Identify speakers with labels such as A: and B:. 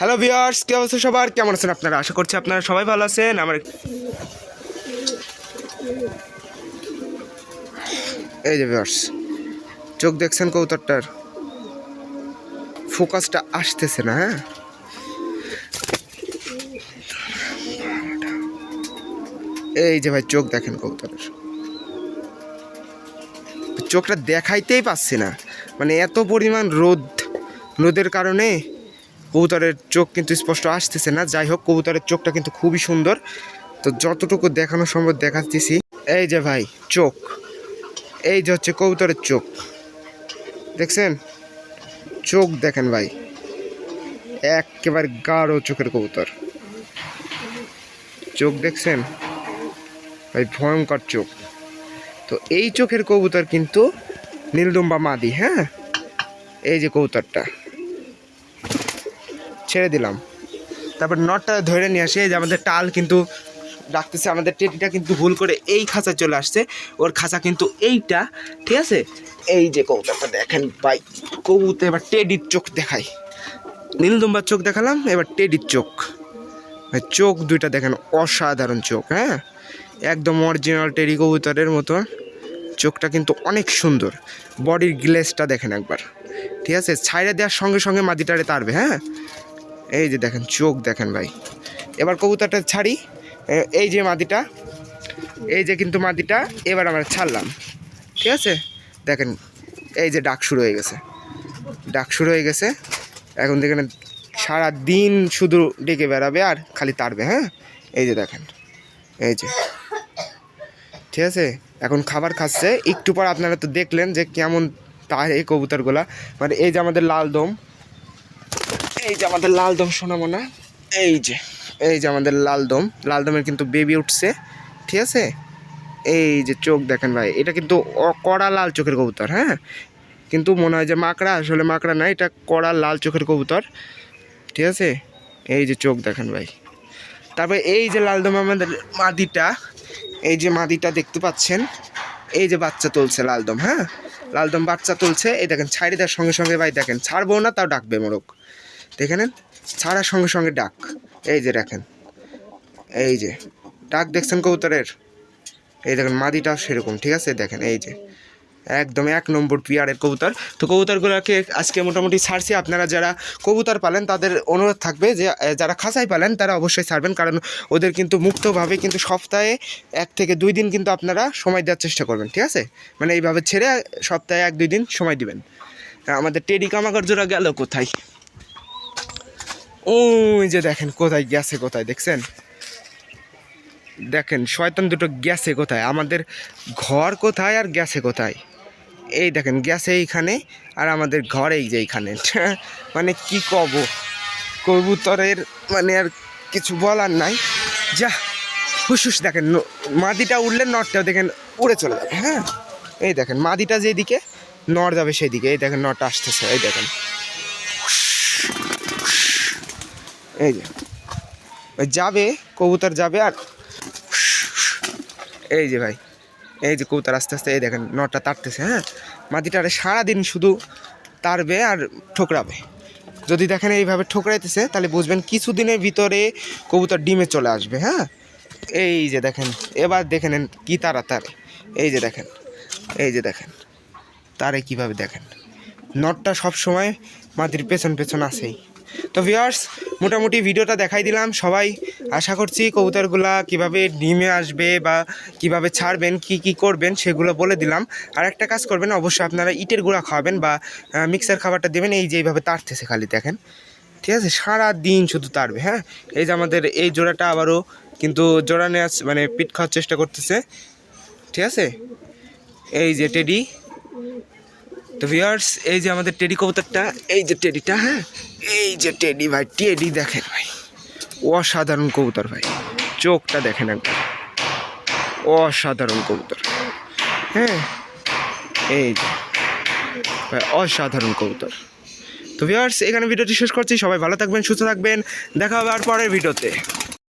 A: Hello viewers কি অবস্থা সবার? কেমন আছেন আপনারা? আশা করছি আপনারা সবাই ভালো আছেন। আমার এই যে ভিউয়ার্স চোখ দেখছেন কৌতরটার ফোকাসটা আসতেছে না হ্যাঁ? এই যে ভাই, চোখ দেখেন কৌতরের চোখটা দেখাইতেই পাচ্ছি না। মানে এত পরিমাণ রোদ, রোদের কারণে কবুতরের চোখ কিন্তু স্পষ্ট আসতেছে না। যাই হোক, কবুতরের চোখটা কিন্তু খুবই সুন্দর। তো যতটুকু দেখানো সম্ভব দেখাচ্ছি। এই যে ভাই, চোখ। এই যে হচ্ছে কবুতরের চোখ। দেখছেন? চোখ দেখেন ভাই। একেবারে গাঢ় চোখের কবুতর। চোখ দেখছেন? ভাই, ভয়ঙ্কর চোখ। তো এই চোখের কবুতর কিন্তু নীলদুম্বা মাদি হ্যাঁ? এই যে কবুতরটা। ছেড়ে দিলাম। তারপর নটটা ধরে নিয়ে আসি যে আমাদের টাল কিন্তু ডাকতেছে, আমাদের টেটিটা কিন্তু ভুল করে এই খাঁচা চলে আসছে। ওর খাঁচা কিন্তু এইটা, ঠিক আছে? এই যে কবুতরটা দেখেন ভাই, কবুতর, এবার টেডির চোখ দেখাই। নীলদুম্বার চোখ দেখালাম, এবার টেডির চোখ। চোখ দুইটা দেখেন অসাধারণ চোখ হ্যাঁ? একদম অরিজিনাল টেডি কবুতরের মতো। চোখটা কিন্তু অনেক সুন্দর। বডির গ্লেসটা দেখেন একবার। ঠিক আছে? ছাইড়ে দেওয়ার সঙ্গে সঙ্গে মাদিটারে তারবে হ্যাঁ? এই যে দেখেন, চোখ দেখেন ভাই। এবার কবুতরটা ছাড়ি। এই যে মাদিটা, এই যে কিন্তু মাদিটা, এবার আমরা ছাড়লাম। ঠিক আছে? দেখেন, এই যে ডাক শুরু হয়ে গেছে। ডাক শুরু হয়ে গেছে। এখন দেখেন সারা দিন শুধু ডেকে বেড়াবে আর খালি তারবে হ্যাঁ? এই যে দেখেন, এই যে। ঠিক আছে? এখন খাবার খাচ্ছে। একটু পর আপনারা তো দেখলেন যে কেমন তার এই কবুতরগুলা। মানে এই যে আমাদের লাল দম এই যে আমাদের লাল দম শোনাবো না? এই যে এই যে আমাদের লাল দম। লাল দমের কিন্তু বেবি উঠছে, ঠিক আছে? এই যে চোখ দেখেন ভাই, এটা কিন্তু কড়া লাল চোখের কবুতর হ্যাঁ? কিন্তু মনে হয় যে মাকড়া, আসলে মাকড়া না, এটা কড়া লাল চোখের কবুতর, ঠিক আছে? এই যে চোখ দেখেন ভাই। তারপরে এই যে লালদম আমাদের মাদিটা, এই যে মাদিটা দেখতে পাচ্ছেন, এই যে বাচ্চা তুলছে লালদম হ্যাঁ? লালদম বাচ্চা তুলছে, এই দেখেন, ছাড়ি দেওয়ার সঙ্গে সঙ্গে ভাই দেখেন, ছাড়বো না, তাও ডাকবে মোরগ। দেখে নেন, ছাড়ার সঙ্গে সঙ্গে ডাক। এই যে দেখেন, এই যে, ডাক দেখছেন কবুতরের? এই দেখেন মাদিটাও সেরকম, ঠিক আছে? দেখেন, এই যে, একদম এক নম্বর পিয়ারের কবুতর। তো কবুতরগুলোকে আজকে মোটামুটি ছাড়ছি। আপনারা যারা কবুতর পালেন, তাদের অনুরোধ থাকবে যে যারা খাঁচাই পালেন, তারা অবশ্যই ছাড়বেন, কারণ ওদের কিন্তু মুক্তভাবে কিন্তু সপ্তাহে এক থেকে দুই দিন কিন্তু আপনারা সময় দেওয়ার চেষ্টা করবেন, ঠিক আছে? মানে এইভাবে ছেড়ে সপ্তাহে এক, দুই দিন সময় দিবেন। আমাদের টেডি কামাকার জোড়া গেল কোথায়? ওই যে দেখেন কোথায় গেছে, কোথায় দেখছেন? দেখেন, শয়তান দুটো গেছে কোথায়? আমাদের ঘর কোথায় আর গেছে কোথায়? এই দেখেন, গেছে এইখানে আর আমাদের ঘর এই যে এইখানে। মানে কি কব? কবুতরের মানে আর কিছু বলার নাই। যা হুসুস দেখেন মাদিটা উঠলে নটটাও দেখেন উড়ে চলে যাবে হ্যাঁ? এই দেখেন, মাদিটা যেদিকে নর যাবে সেদিকে। এই দেখেন নটটা আসতেছে, এই দেখেন। এই যে। ওই যাবে, কবুতর যাবে আর এই যে ভাই, এই যে কবুতর আস্তে আস্তে, এই দেখেন নটা তাড়তেছে হ্যাঁ? মাটিটারে সারাদিন শুধু তারবে আর ঠোকরাবে। যদি দেখেন এইভাবে ঠোকরাইতেছে, তাহলে বুঝবেন কিছুদিনের ভিতরে কবুতর ডিমে চলে আসবে হ্যাঁ? এই যে দেখেন, এবার দেখে নেন কী তারা তারে। এই যে দেখেন, এই যে দেখেন, তারে কীভাবে দেখেন? নটটা সব সময় মাটির পেছন পেছন আসেই তো ভিউয়ার্স মোটামুটি ভিডিওটা দেখাই দিলাম। সবাই আশা করছি কবুতরগুলা কীভাবে ডিমে আসবে বা কীভাবে ছাড়বেন, কি কি করবেন সেগুলো বলে দিলাম। আর একটা কাজ করবেন, অবশ্যই আপনারা ইটের গুঁড়া খাওয়াবেন বা মিক্সার খাবারটা দেবেন, এই যে এইভাবে তাড়তেছে খালি, দেখেন। ঠিক আছে? সারা দিন শুধু তাড়বে হ্যাঁ? এই যে আমাদের এই জোড়াটা আবারও কিন্তু জোড়া নেওয়া মানে পিট খাওয়ার চেষ্টা করতেছে। ঠিক আছে? এই যে টেডি তো ভিউয়ার্স এই যে আমাদের টেডি কবুতরটা, এই যে টেডিটা হ্যাঁ? এই যে টেডি ভাই টেডি দেখেন ভাই। অসাধারণ কবুতর ভাই। চোখটা দেখেন একবার। অসাধারণ কবুতর। হ্যাঁ? এই যে। ভাই, অসাধারণ কবুতর। তো ভিউয়ার্স এখানে ভিডিওটি শেষ করছি। সবাই ভালো থাকবেন, সুস্থ থাকবেন। দেখা হবে আর পরের ভিডিওতে।